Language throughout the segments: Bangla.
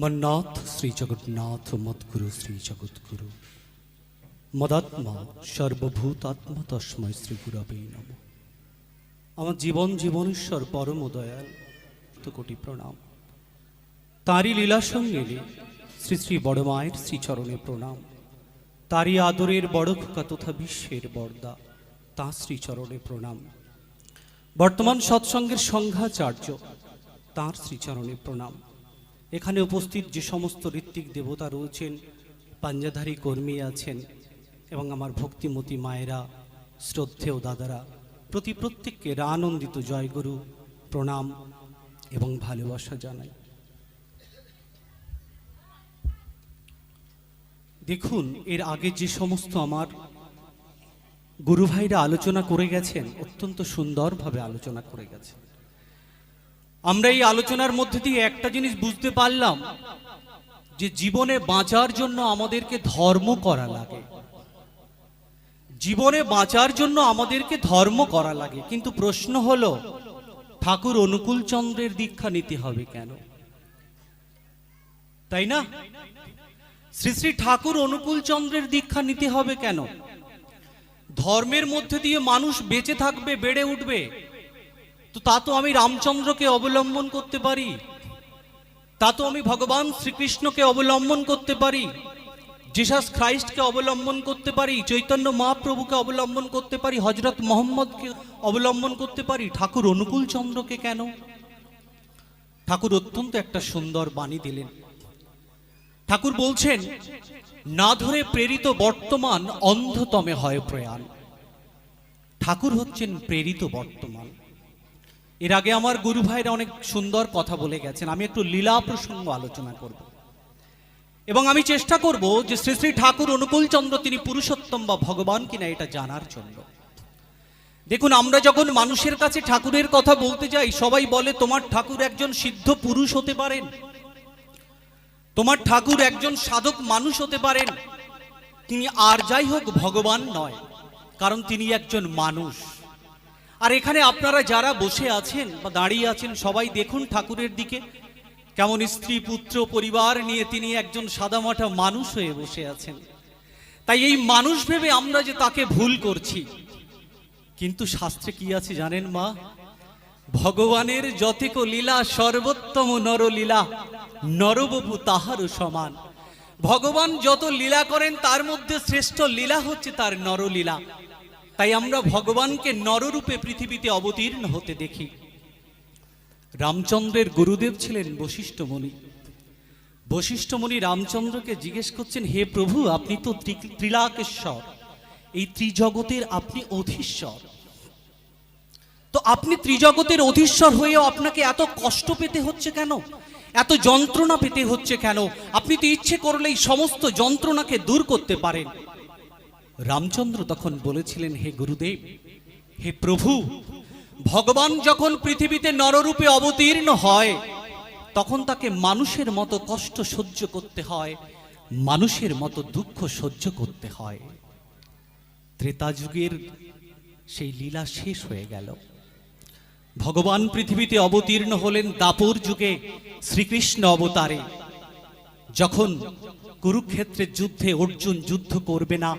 মন্নাথ শ্রী জগন্নাথ মদ্গুরু শ্রী জগৎগুরু। মদাত্মা সর্বভূতাত্মা তস্ময় শ্রী গুরবে নম। আমার জীবন জীবনেশ্বর পরম দয়াল তো কোটি প্রণাম। তাঁরই লীলা সঙ্গে শ্রী শ্রী বড় মায়ের শ্রীচরণে প্রণাম। তারই আদরের বড় খোকা তথা বিশ্বের বর্দা, তাঁর শ্রীচরণে প্রণাম। বর্তমান সৎসঙ্গের সংঘাচার্য, তাঁর শ্রীচরণে প্রণাম। এখানে উপস্থিত যে সমস্ত ঋত্বিক দেবতা রয়েছেন, পাঞ্জাধারী কর্মী আছেন, এবং আমার ভক্তিমতী মায়েরা, শ্রদ্ধেয় দাদারা, প্রতি প্রত্যেককে আনন্দিত জয়গুরু, প্রণাম এবং ভালোবাসা জানাই। দেখুন, এর আগে যে সমস্ত আমার গুরুভাইরা আলোচনা করে গেছেন, অত্যন্ত সুন্দরভাবে আলোচনা করে গেছেন। আমরা এই আলোচনার মধ্যে দিয়ে একটা জিনিস বুঝতে পারলাম যে জীবনে বাঁচার জন্য আমাদেরকে ধর্ম করা লাগে। জীবনে বাঁচার জন্য আমাদেরকে ধর্ম করা লাগে। কিন্তু প্রশ্ন হলো, ঠাকুর অনুকূল চন্দ্রের দীক্ষা নিতে হবে কেন? তাই না? শ্রী শ্রী ঠাকুর অনুকূল চন্দ্রের দীক্ষা নিতে হবে কেন? ধর্মের মধ্যে দিয়ে মানুষ বেঁচে থাকবে, বেড়ে উঠবে। তো তা তো আমি রামচন্দ্রকে অবলম্বন করতে পারি। তা তো আমি ভগবান শ্রীকৃষ্ণকে অবলম্বন করতে পারি। জিসাস খ্রাইস্টকে অবলম্বন করতে পারি, চৈতন্য মহাপ্রভুকে অবলম্বন করতে পারি, হজরত মোহাম্মদকে অবলম্বন করতে পারি। ঠাকুর অনুকূল চন্দ্রকে কেন? ঠাকুর অত্যন্ত একটা সুন্দর বাণী দিলেন। ঠাকুর বলছেন, না ধরে প্রেরিত বর্তমান অন্ধতমে হয় প্রয়াণ। ঠাকুর হচ্ছেন প্রেরিত বর্তমান। এর আগে আমার গুরু ভাইরা অনেক সুন্দর কথা বলে গেছেন। আমি একটু লীলা প্রসঙ্গ আলোচনা করব। এবং আমি চেষ্টা করব যে শ্রী শ্রী ঠাকুর অনুকূল চন্দ্র তিনি পুরুষোত্তম বা ভগবান কিনা এটা জানার জন্য। দেখুন, আমরা যখন মানুষের কাছে ঠাকুরের কথা বলতে যাই, সবাই বলে, তোমার ঠাকুর একজন সিদ্ধ পুরুষ হতে পারেন। তোমার ঠাকুর একজন সাধক মানুষ হতে পারেন। তিনি আর যাই হোক, ভগবান নয়, কারণ তিনি একজন মানুষ। আর এখানে আপনারা যারা বসে আছেন বা দাঁড়িয়ে আছেন, সবাই দেখুন ঠাকুরের দিকে। কেমন স্ত্রী, পুত্র, পরিবার নিয়ে তিনি একজন সাদামাটা মানুষ হয়ে বসে আছেন। তাই এই মানুষ ভেবে আমরা যে তাকে ভুল করছি। কিন্তু শাস্ত্রে কি আছে জানেন মা? ভগবানের যতেক লীলা, সর্বোত্তম নরলীলা, নরবপু তাহারও সমান। ভগবান যত লীলা করেন, তার মধ্যে শ্রেষ্ঠ লীলা হচ্ছে তার নরলীলা। তাই আমরা ভগবানকে নররূপে পৃথিবীতে অবতীর্ণ হতে দেখি। রামচন্দ্রের গুরুদেব ছিলেন বশিষ্ঠ মুনি। বশিষ্ঠ মুনি রামচন্দ্রকে জিজ্ঞেস করছেন, হে প্রভু, আপনি তো ত্রিলাকেশ্বর। এই ত্রিজগতের আপনি অধীশ্বর। তো আপনি ত্রিজগতের অধীশ্বর হয়েও আপনাকে এত কষ্ট পেতে হচ্ছে কেন? এত যন্ত্রণা পেতে হচ্ছে কেন? আপনি তো ইচ্ছে করলেই সমস্ত যন্ত্রণাকে দূর করতে পারেন। রামচন্দ্র তখন বলেছিলেন, হে গুরুদেব, হে প্রভু, ভগবান যখন পৃথিবীতে নররূপে অবতীর্ণ হয়, তখন তাকে মানুষের মতো কষ্ট সহ্য করতে হয়, মানুষের মতো দুঃখ সহ্য করতে হয়। ত্রেতা যুগের সেই লীলা শেষ হয়ে গেল। ভগবান পৃথিবীতে অবতীর্ণ হলেন দাপর যুগে শ্রীকৃষ্ণ অবতারে। যখন কুরুক্ষেত্রের যুদ্ধে অর্জুন যুদ্ধ করবে না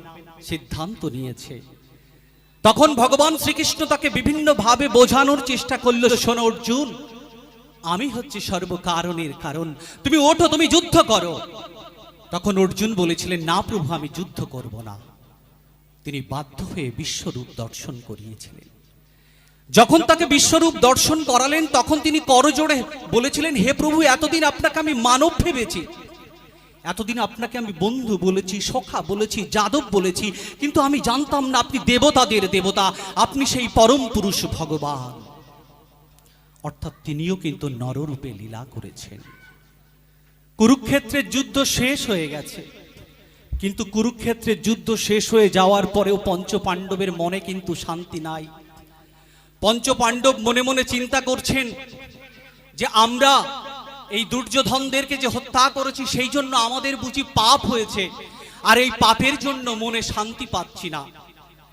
সিদ্ধান্ত নিয়েছে। তখন ভগবান শ্রীকৃষ্ণ তাকে বিভিন্নভাবে বোঝানোর চেষ্টা করল, শোনো অর্জুন, আমি হচ্ছে সর্বকারণের কারণ। তুমি ওঠো, তুমি যুদ্ধ করো। তখন অর্জুন বলেছিলেন, না প্রভু, আমি যুদ্ধ করব না। তিনি বাধ্য হয়ে বিশ্বরূপ দর্শন করিয়েছিলেন। যখন তাকে বিশ্বরূপ দর্শন করালেন, তখন তিনি করজোড়ে বলেছিলেন, হে প্রভু, এতদিন আপনাকে আমি মানব ভেবেছি। এতদিন আপনাকে আমি বন্ধু বলেছি, সখা বলেছি, যাদব বলেছি, কিন্তু আমি জানতাম না আপনি দেবতাদের দেবতা, আপনি সেই পরম পুরুষ ভগবান। অর্থাৎ তিনিও কিন্তু নররূপে লীলা করেছেন। কুরুক্ষেত্রের যুদ্ধ শেষ হয়ে গেছে। কিন্তু কুরুক্ষেত্রের যুদ্ধ শেষ হয়ে যাওয়ার পরেও পঞ্চ পাণ্ডবের মনে কিন্তু শান্তি নাই। পঞ্চ পাণ্ডব মনে মনে চিন্তা করছেন যে আমরা এই দুর্যোধনদেরকে যে হত্যা করেছি, সেই জন্য আমাদের বুঝি পাপ হয়েছে। আর এই পাপের জন্য মনে শান্তি পাচ্ছি না।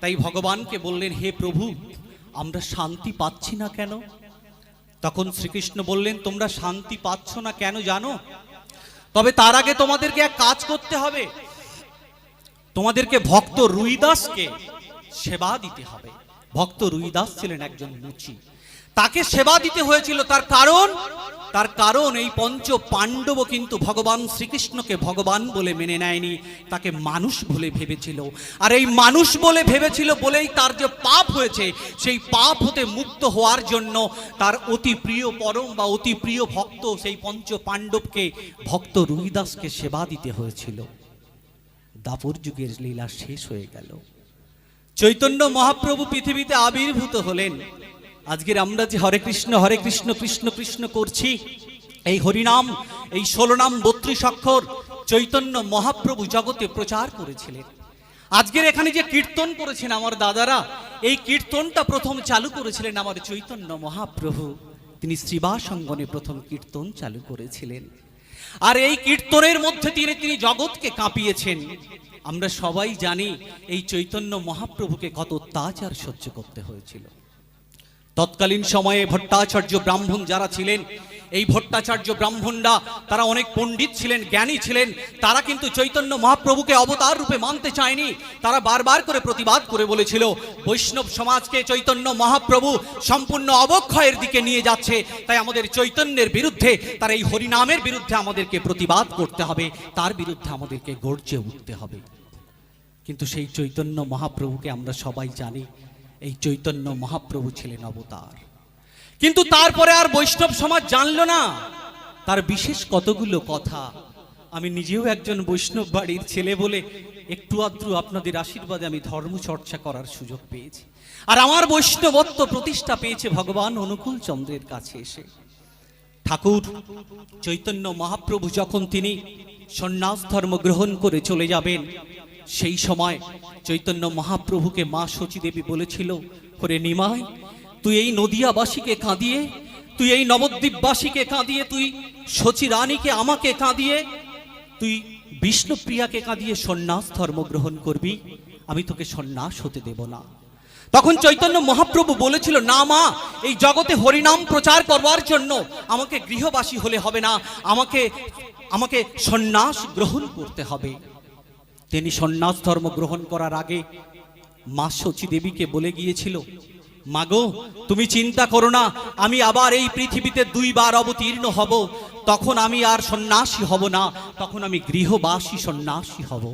তাই ভগবানকে বললেন, হে প্রভু, আমরা শান্তি পাচ্ছি না কেন? তখন শ্রীকৃষ্ণ বললেন, তোমরা শান্তি পাচ্ছ না কেন জানো? তবে তার আগে তোমাদেরকে এক কাজ করতে হবে। তোমাদেরকে ভক্ত রুইদাসকে সেবা দিতে হবে। ভক্ত রুইদাস ছিলেন একজন মুচি। তাকে সেবা দিতে হয়েছিল তার কারণ তার কারণ এই পঞ্চ পাণ্ডব কিন্তু ভগবান শ্রীকৃষ্ণকে ভগবান বলে মেনে নেয়নি, তাকে মানুষ বলে ভেবেছিল। আর এই মানুষ বলে ভেবেছিল বলেই তার যে পাপ হয়েছে, সেই পাপ হতে মুক্ত হওয়ার জন্য তার অতি প্রিয় পরম বা অতি প্রিয় ভক্ত সেই পঞ্চ পাণ্ডবকে, ভক্ত রুইদাসকে সেবা দিতে হয়েছিল। দাপর যুগের লীলা শেষ হয়ে গেল। চৈতন্য মহাপ্রভু পৃথিবীতে আবির্ভূত হলেন। আজকের আমরা যে হরে কৃষ্ণ হরে কৃষ্ণ কৃষ্ণ কৃষ্ণ করছি, এই হরিনাম, এই ষোলো নাম বত্রিশ অক্ষর চৈতন্য মহাপ্রভু জগতে প্রচার করেছিলেন। আজকের এখানে যে কীর্তন করেছেন আমার দাদারা, এই কীর্তনটা প্রথম চালু করেছিলেন আমার চৈতন্য মহাপ্রভু। তিনি শ্রীবাসঙ্গনে প্রথম কীর্তন চালু করেছিলেন। আর এই কীর্তনের মধ্যে তিনি তিনি জগৎকে কাঁপিয়েছেন। আমরা সবাই জানি এই চৈতন্য মহাপ্রভুকে কত অত্যাচার সহ্য করতে হয়েছিল। তৎকালীন সময়ে ভট্টাচার্য ব্রাহ্মণ যারা ছিলেন, এই ভট্টাচার্য ব্রাহ্মণরা তারা অনেক পণ্ডিত ছিলেন, জ্ঞানী ছিলেন, তারা কিন্তু চৈতন্য মহাপ্রভুকে অবতার রূপে মানতে চায়নি। তারা বারবার করে প্রতিবাদ করে বলেছিল, বৈষ্ণব সমাজকে চৈতন্য মহাপ্রভু সম্পূর্ণ অবক্ষয়ের দিকে নিয়ে যাচ্ছে, তাই আমাদের চৈতন্যের বিরুদ্ধে, তার এই হরিনামের বিরুদ্ধে আমাদেরকে প্রতিবাদ করতে হবে, তার বিরুদ্ধে আমাদেরকে গর্জে উঠতে হবে। কিন্তু সেই চৈতন্য মহাপ্রভুকে আমরা সবাই জানি এই চৈতন্য মহাপ্রভু ছিলেন অবতার। কিন্তু তারপরে আর বৈষ্ণব সমাজ জানল না। তার বিশেষ কতগুলো কথা। আমি নিজেও একজন বৈষ্ণব বাড়ির ছেলে বলে একটু আদ্রু আপনাদের আশীর্বাদে আমি ধর্ম চর্চা করার সুযোগ পেয়েছি। আর আমার বৈষ্ণবত্ব প্রতিষ্ঠা পেয়েছে ভগবান অনুকূল চন্দ্রের কাছে এসে। ঠাকুর, চৈতন্য মহাপ্রভু যখন তিনি সন্ন্যাস ধর্ম গ্রহণ করে চলে যাবেন সেই সময় চৈতন্য মহাপ্রভুকে মা দেবী বলেছিল করে নিমায় তুই এই নদিয়াবাসীকে কাঁদিয়ে, তুই এই নবদ্বীপবাসীকে কাঁদিয়ে, তুই সচি রানীকে আমাকে কাঁদিয়ে, তুই বিষ্ণুপ্রিয়াকে কাঁদিয়ে সন্ন্যাস ধর্ম গ্রহণ করবি, আমি তোকে সন্ন্যাস হতে দেব না। তখন চৈতন্য মহাপ্রভু বলেছিল, না মা, এই জগতে হরিনাম প্রচার করবার জন্য আমাকে গৃহবাসী হলে হবে না, আমাকে আমাকে সন্ন্যাস গ্রহণ করতে হবে। তিনি সন্ন্যাস ধর্ম গ্রহণ করার আগে মা শচী দেবীকে বলে গিয়েছিল, মাগো, তুমি চিন্তা করো না, আমি আবার এই পৃথিবীতে দুইবার অবতীর্ণ হব। তখন আমি আর সন্ন্যাসী হব না, তখন আমি গৃহবাসী সন্ন্যাসী হব।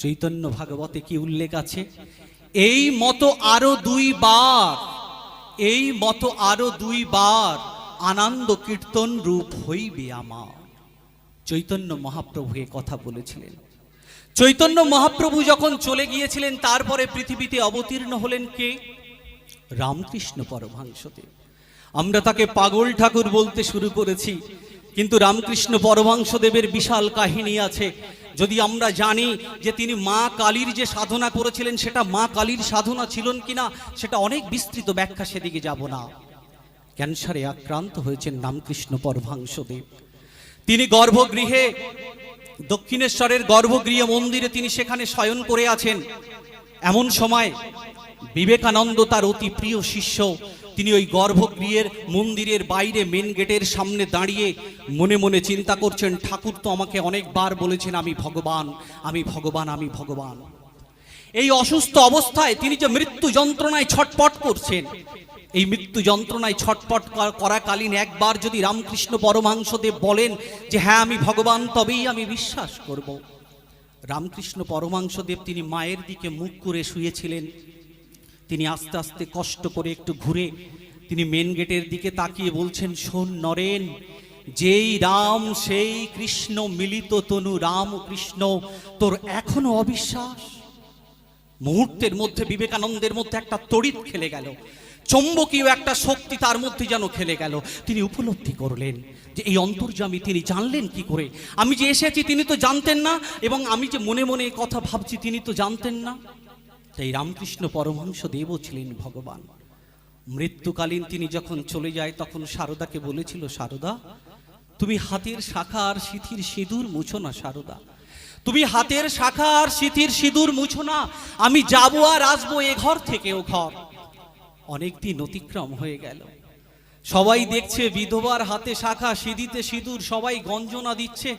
চৈতন্য ভাগবতে কি উল্লেখ আছে? এই মতো আরও দুইবার, এই মতো আরও দুইবার আনন্দ কীর্তন রূপ হইবে আমার। চৈতন্য মহাপ্রভু এ কথা বলেছিলেন। চৈতন্য মহাপ্রভু যখন চলে গিয়েছিলেন, তারপরে পৃথিবীতে অবতীর্ণ হলেন কে? রামকৃষ্ণ পরমহংসদেব। আমরা তাকে পাগল ঠাকুর বলতে শুরু করেছি, কিন্তু রামকৃষ্ণ পরমহংসদেবের বিশাল কাহিনী আছে। যদি আমরা জানি যে তিনি মা কালীর যে সাধনা করেছিলেন, সেটা মা কালীর সাধনা ছিলেন কিনা, সেটা অনেক বিস্তৃত ব্যাখ্যা সেদিকে যাব না। ক্যান্সারে আক্রান্ত হয়েছেন রামকৃষ্ণ পরমহংসদেব। তিনি গর্ভগৃহে দক্ষিণেশ্বরের গর্ভগৃহ মন্দিরে তিনি সেখানে শয়ন করে আছেন। এমন সময় বিবেকানন্দ তার অতি প্রিয় শিষ্য, তিনি ওই গর্ভগৃহের মন্দিরের বাইরে মেন গেটের সামনে দাঁড়িয়ে মনে মনে চিন্তা করছেন, ঠাকুর তো আমাকে অনেকবার বলেছেন আমি ভগবান আমি ভগবান আমি ভগবান। এই অসুস্থ অবস্থায় তিনি যে মৃত্যু যন্ত্রণায় ছটপট করছেন এই মৃত্যু যন্ত্রণায় ছটপট করাকালীন একবার যদি রামকৃষ্ণ পরমাংশদেব বলেন যে হ্যাঁ আমি ভগবান, তবেই আমি বিশ্বাস করব। রামকৃষ্ণ পরমাংশদেব তিনি মায়ের দিকে মুখ করে শুয়েছিলেন। তিনি আস্তে আস্তে কষ্ট করে একটু ঘুরে তিনি মেন গেটের দিকে তাকিয়ে বলছেন, শোন নরেন, যেই রাম, সেই কৃষ্ণ, মিলিত তনু রাম কৃষ্ণ তোর এখনও অবিশ্বাস? মুহূর্তের মধ্যে বিবেকানন্দের মধ্যে একটা তড়িৎ খেলে গেল। চৌম্বকীয় একটা শক্তি তার মধ্যে যেন খেলে গেল। তিনি উপলব্ধি করলেন যে এই অন্তর্যামী তিনি জানলেন কি করে? আমি যে এসেছি তিনি তো জানতেন না, এবং আমি যে মনে মনে কথা ভাবছি তিনি তো জানতেন না। তাই রামকৃষ্ণ পরমহংস দেবও ছিলেন ভগবান। মৃত্যুকালীন তিনি যখন চলে যায়, তখন সারদাকে বলেছিল, সারদা, তুমি হাতের শাখা আর সিথির সিঁদুর মুছো না, সারদা। তুমি হাতের শাখা আর সিথির সিঁদুর মুছো না। আমি যাব আর আসব এ ঘর থেকে ও ঘর। অনেক দিন অতিক্রম হয়ে গেল। সবাই দেখছে বিধবার হাতে শাখা সিঁদিতে সিঁদুর, সবাই গঞ্জনা দিচ্ছে,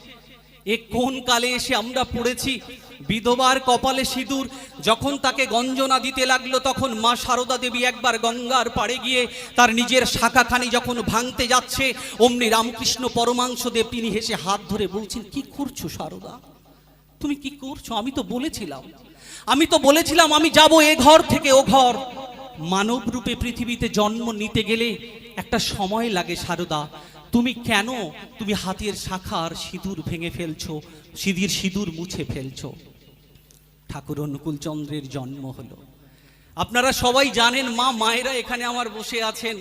এ কোন কালে এসে আমরা পড়েছি? বিধবার কপালে সিঁদুর, যখন তাকে গঞ্জনা দিতে লাগল, তখন মা সারদা দেবী একবার গঙ্গার পাড়ে গিয়ে তার নিজের শাখাখানি যখন ভাঙতে যাচ্ছে, অমনি রামকৃষ্ণ পরমাংশ দেব তিনি হেসে হাত ধরে বলছেন, কি করছ সারদা? তুমি কি করছ? আমি তো বলেছিলাম। আমি তো বলেছিলাম, আমি যাব এ ঘর থেকে ও ঘর। মানব রূপে পৃথিবীতে জন্ম নিতে গেলে একটা সময় লাগে, সারদা। তুমি কেন তুমি হাতের শাখার সিঁদুর ভেঙে ফেলছো সিঁদির সিঁদুর মুছে ফেলছো? ঠাকুর অনুকূল চন্দ্রের জন্ম হলো। আপনারা সবাই জানেন, মা মায়েরা এখানে আমার বসে আছেন।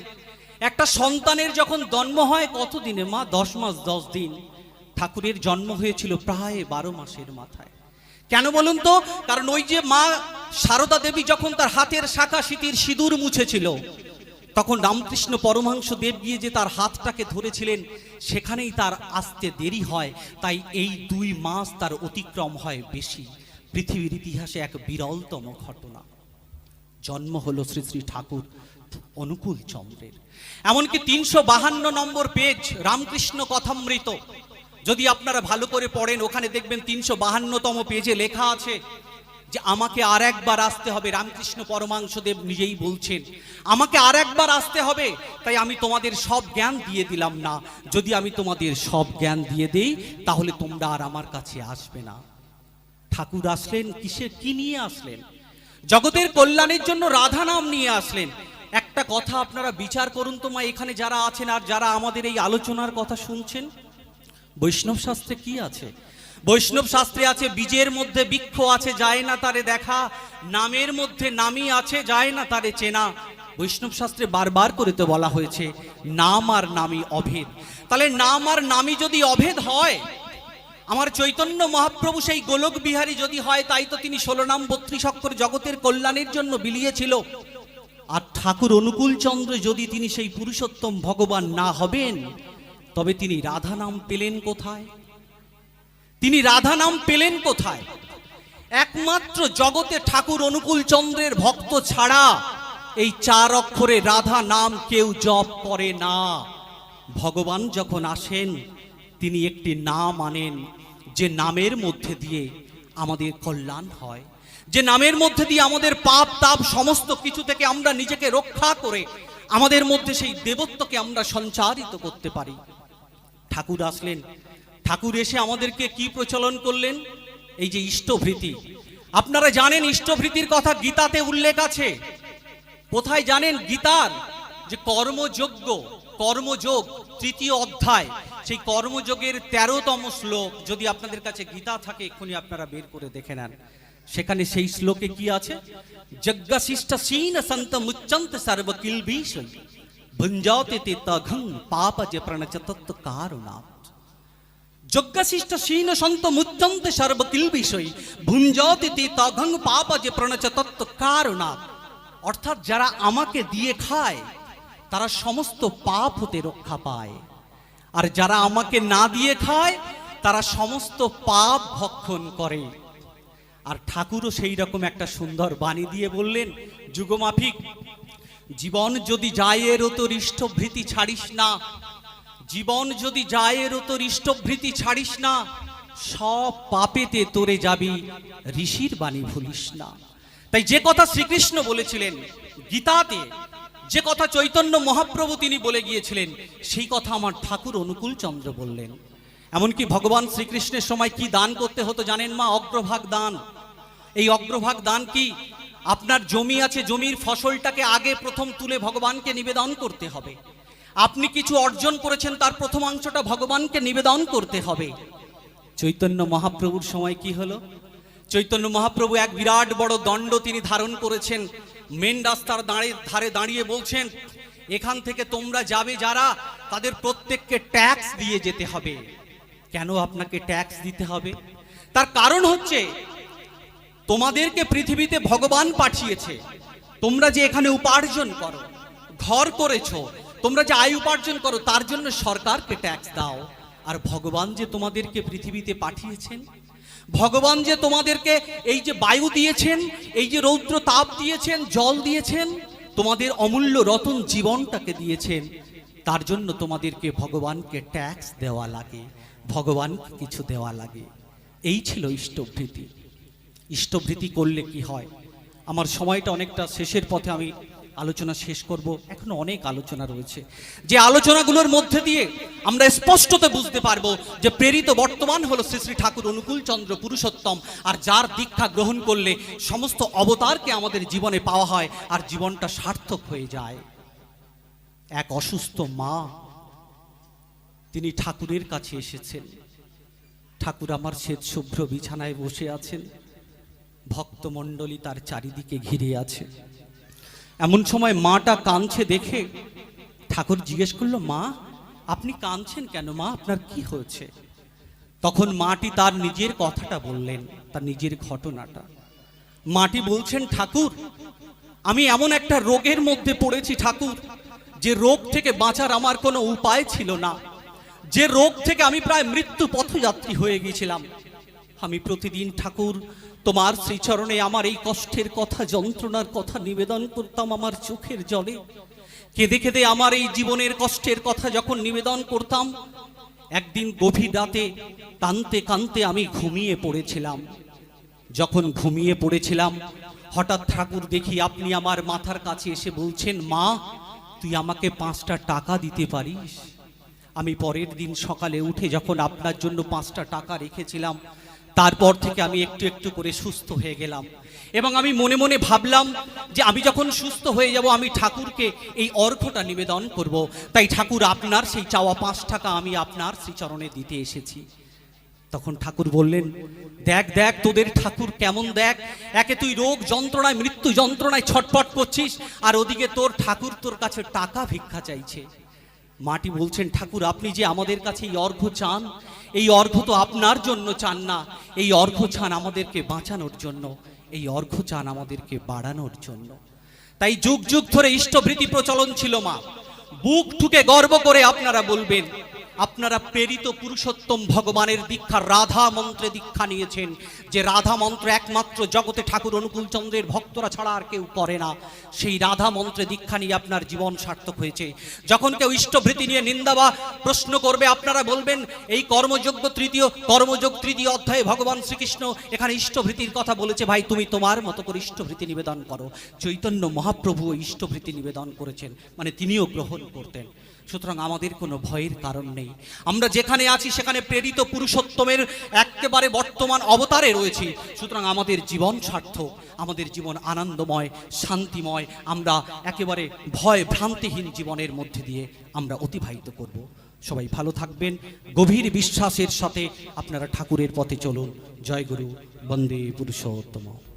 একটা সন্তানের যখন জন্ম হয় কত দিনে মা, দশ মাস, দশ দিন। ঠাকুরের জন্ম হয়েছিল প্রায় বারো মাসের মাথায়। কেন বলুন তো? কারণ ওই যে মা সারদা দেবী যখন তার হাতের শাখা সিঁতির সিঁদুর মুছেছিল, তখন রামকৃষ্ণ পরমাংশ দেব গিয়ে যে তার হাতটাকে ধরেছিলেন, সেখানেই তার আসতে দেরি হয়। তাই এই দুই মাস তার অতিক্রম হয় বেশি। পৃথিবীর ইতিহাসে এক বিরলতম ঘটনা। জন্ম হলো শ্রী শ্রী ঠাকুর অনুকূল চন্দ্রের। এমনকি তিনশো বাহান্ন নম্বর পেজ রামকৃষ্ণ কথামৃত। যদি আপনারা ভালো করে পড়েন, ওখানে দেখবেন তিনশো বাহান্নতম পেজে লেখা আছে যে, আমাকে আর একবার আসতে হবে। রামকৃষ্ণ পরমাংশদেব নিজেই বলছেন, আমাকে আর একবার আসতে হবে, তাই আমি তোমাদের সব জ্ঞান দিয়ে দিলাম না। যদি আমি তোমাদের সব জ্ঞান দিয়ে দেই, তাহলে তোমরা আর আমার কাছে আসবে না। ঠাকুর আসলেন, কিসের, কি নিয়ে আসলেন? জগতের কল্যাণের জন্য রাধা নাম নিয়ে আসলেন। একটা কথা আপনারা বিচার করুন তো মা, এখানে যারা আছেন আর যারা আমাদের এই আলোচনার কথা শুনছেন। বৈষ্ণব শাস্ত্রে কি আছে? বৈষ্ণব শাস্ত্রে আছে, বীজের মধ্যে বৃক্ষ আছে, যায় না তারে দেখা। নামের মধ্যে নামই আছে, যায় না তারে চেনা। বৈষ্ণব শাস্ত্রে বারবার করে তো বলা হয়েছে, নাম আর নামই অভেদ। তাহলে নাম আর নামই যদি অভেদ হয়, আমার চৈতন্য মহাপ্রভু সেই গোলক বিহারী যদি হয়, তাই তো তিনি ষোলো নাম বত্রিশ অক্ষর জগতের কল্যাণের জন্য বিলিয়েছিল। আর ঠাকুর অনুকূল চন্দ্র যদি তিনি সেই পুরুষোত্তম ভগবান না হবেন তবে তিনি রাধা নাম পেলেন কোথায়? তিনি রাধা নাম পেলেন কোথায়? একমাত্র জগতে ঠাকুর অনুকূল চন্দ্রের ভক্ত ছাড়া এই চার অক্ষরে রাধা নাম কেউ জপ করে না। ভগবান যখন আসেন, তিনি একটি নাম আনেন, যে নামের মধ্যে দিয়ে আমাদের কল্যাণ হয়। যে নামের মধ্যে দিয়ে আমাদের পাপ, তাপ, সমস্ত কিছু থেকে আমরা নিজেকে রক্ষা করে আমাদের মধ্যে সেই দেবত্বকে আমরা সঞ্চারিত করতে পারি। ঠাকুর আসলেন। ঠাকুর এসে আমাদেরকে কি প্রচলন করলেন? এই যে ইষ্টভৃতি। আপনারা জানেন ইষ্টভৃতির কথা গীতাতে উল্লেখ আছে। কোথায় জানেন? গীতার যে কর্মযোগ্য কর্মযোগ, তৃতীয় অধ্যায়, সেই কর্মযোগের তেরোতম শ্লোক যদি আপনাদের কাছে গীতা থাকে, এক্ষুনি আপনারা বের করে দেখে নেন। সেখানে সেই শ্লোকে কি আছে? যজ্ঞশিষ্ট সীন সন্ত মুচ্চন্ত সর্ব কিলভীষণ ভুঞ্জাতে তে তঘং পাপ যে প্রণচ তত্ত্ব কারণাৎ যজ্ঞশিষ্ট সীন সন্ত মুচ্চন্তে সর্ব কিলবিষয় ভুঞ্জতে তে তঘং পাপ যে প্রণচ তত্ত্ব কারণাৎ অর্থাৎ যারা আমাকে দিয়ে খায় তারা সমস্ত পাপ হতে রক্ষা পায় আর যারা আমাকে না দিয়ে খায় তারা সমস্ত পাপ ভক্ষণ করে আর ঠাকুরও সেই রকম একটা সুন্দর বাণী দিয়ে বললেন, যুগমাফিক জীবন যদি যায় এর ইষ্টভৃতি ছাড়িস না, জীবন যদি যায় এর ইষ্টভৃতি ছাড়িস না, সব পাপেতে তোরে যাবি, ঋষির বাণী ভুলিস না। তাই যে কথা শ্রীকৃষ্ণ বলেছিলেন গীতাতে, যে কথা চৈতন্য মহাপ্রভু তিনি বলে গিয়েছিলেন, সেই কথা আমার ঠাকুর অনুকূল চন্দ্র বললেন। এমনকি ভগবান শ্রীকৃষ্ণের সময় কি দান করতে হতো জানেন মা? অগ্রভাগ দান। এই অগ্রভাগ দান কি? আপনার জমি আছে, জমির ফসলটাকে আগে প্রথম তুলে ভগবানকে নিবেদন করতে হবে। আপনি কিছু অর্জন করেছেন, তার প্রথমাংশটা ভগবানকে নিবেদন করতে হবে। চৈতন্য মহাপ্রভুর সময় কি হলো? চৈতন্য মহাপ্রভু এক বিরাট বড় দণ্ড তিনি ধারণ করেছেন। মেন রাস্তার দাঁড়িয়ে ধারে দাঁড়িয়ে বলছেন, এখান থেকে তোমরা যাবে যারা, তাদের প্রত্যেককে ট্যাক্স দিয়ে যেতে হবে। কেন আপনাকে ট্যাক্স দিতে হবে? তার কারণ হচ্ছে তোমাদেরকে পৃথিবীতে ভগবান পাঠিয়েছে। তোমরা যে এখানে উপার্জন করো, ঘর করেছ, তোমরা যে আয় উপার্জন করো, তার জন্য সরকারকে ট্যাক্স দাও। আর ভগবান যে তোমাদেরকে পৃথিবীতে পাঠিয়েছেন, ভগবান যে তোমাদেরকে এই যে বায়ু দিয়েছেন, এই যে রৌদ্র তাপ দিয়েছেন, জল দিয়েছেন, তোমাদের অমূল্য রতন জীবনটাকে দিয়েছেন, তার জন্য তোমাদেরকে ভগবানকে ট্যাক্স দেওয়া লাগে, ভগবানকে কিছু দেওয়া লাগে। এই ছিল ইষ্টভৃতি ইষ্টভৃতি করলে কি হয়? আমার সময়টা অনেকটা শেষের পথে আমি আলোচনা শেষ করব। এখনও অনেক আলোচনা রয়েছে। যে আলোচনাগুলোর মধ্যে দিয়ে আমরা স্পষ্টতে বুঝতে পারব যে প্রেরিত বর্তমান হলো শ্রী শ্রী ঠাকুর অনুকূল চন্দ্র পুরুষোত্তম আর যার দীক্ষা গ্রহণ করলে সমস্ত অবতারকে আমাদের জীবনে পাওয়া হয় আর জীবনটা সার্থক হয়ে যায়। এক অসুস্থ মা, তিনি ঠাকুরের কাছে এসেছেন। ঠাকুর আমার শ্বেত শুভ্র বিছানায় বসে আছেন। ভক্তমণ্ডলী তার চারিদিকে ঘিরে আছে। এমন সময় মাটা কাঁদছে দেখে ঠাকুর জিজ্ঞেস করল, মা, আপনি কাঁদছেন কেন মা? আপনার কি হয়েছে? তখন মাটি তার নিজের কথাটা বললেন, তার নিজের ঘটনাটা। মাটি বলছেন, ঠাকুর, আমি এমন একটা রোগের মধ্যে পড়েছি ঠাকুর, যে রোগ থেকে বাঁচার আমার কোনো উপায় ছিল না। যে রোগ থেকে আমি প্রায় মৃত্যু পথযাত্রী হয়ে গিয়েছিলাম আমি প্রতিদিন ঠাকুর তোমার শ্রীচরণে আমার এই কষ্টের কথা, যন্ত্রণার কথা নিবেদন করতাম আমার চোখের জলে। কেঁদে কেঁদে আমার এই জীবনের কষ্টের কথা যখন নিবেদন করতাম, একদিন গভীর রাতে কানতে কানতে আমি ঘুমিয়ে পড়েছিলাম। যখন ঘুমিয়ে পড়েছিলাম, হঠাৎ ঠাকুর দেখি আপনি আমার মাথার কাছে এসে বলছেন, মা, তুই আমাকে পাঁচটা টাকা দিতে পারিস? আমি পরের দিন সকালে উঠে যখন আপনার জন্য পাঁচটা টাকা রেখেছিলাম তারপর থেকে আমি একটু একটু করে সুস্থ হয়ে গেলাম। এবং আমি মনে মনে ভাবলাম যে আমি যখন সুস্থ হয়ে যাব, আমি ঠাকুরকে এই অর্ঘটা নিবেদন করব। তাই ঠাকুর আপনার, সেই চাওয়া পাঁচ টাকা আমি আপনার শ্রীচরণে দিতে এসেছি। তখন ঠাকুর বললেন, দেখ দেখ, তোদের ঠাকুর কেমন দেখ। একে তুই রোগ যন্ত্রণায়, মৃত্যু যন্ত্রণায় ছটপট করছিস, আর ওদিকে তোর ঠাকুর তোর কাছে টাকা ভিক্ষা চাইছে। মাটি বলছেন, ঠাকুর, আপনি যে আমাদের কাছে এই অর্ঘ চান, এই অর্ঘ তো আপনার জন্য চান না। এই অর্ঘ চান আমাদেরকে বাঁচানোর জন্য, এই অর্ঘ চান আমাদেরকে বাড়ানোর জন্য। তাই যুগ যুগ ধরে ইষ্টভৃতি প্রচলন ছিল মা। বুক ঠুকে গর্ব করে আপনারা বলবেন আপনারা প্রেরিত পুরুষোত্তম ভগবানের দীক্ষা রাধা মন্ত্রে দীক্ষা নিয়েছেন। যে রাধা মন্ত্র একমাত্র জগতে ঠাকুর অনুকূল চন্দ্রের ভক্তরা ছাড়া আর কেউ করে না। সেই রাধা মন্ত্রে দীক্ষা নিয়ে আপনার জীবন সার্থক হয়েছে। যখন কেউ ইষ্টভৃতি নিয়ে নিন্দা বা প্রশ্ন করবে, আপনারা বলবেন, এই কর্মযোগ্য তৃতীয়, কর্মযোগ তৃতীয় অধ্যায়ে ভগবান শ্রীকৃষ্ণ এখানে ইষ্টভৃতির কথা বলেছে। ভাই, তুমি তোমার মতো করে ইষ্টভৃতি নিবেদন করো। চৈতন্য মহাপ্রভু ইষ্টভৃতি নিবেদন করেছেন। মানে তিনিও গ্রহণ করতেন। সুতরাং আমাদের কোনো ভয়ের কারণ নেই। আমরা যেখানে আছি, সেখানে প্রেরিত পুরুষোত্তমের একেবারে বর্তমান অবতারে রয়েছি। সুতরাং আমাদের জীবন সার্থক, আমাদের জীবন আনন্দময়, শান্তিময়, আমরা একেবারে ভয় ভ্রান্তিহীন জীবনের মধ্যে দিয়ে আমরা অতিবাহিত করব। সবাই ভালো থাকবেন। গভীর বিশ্বাসের সাথে আপনারা ঠাকুরের পথে চলুন। জয় গুরু। বন্দে পুরুষোত্তম।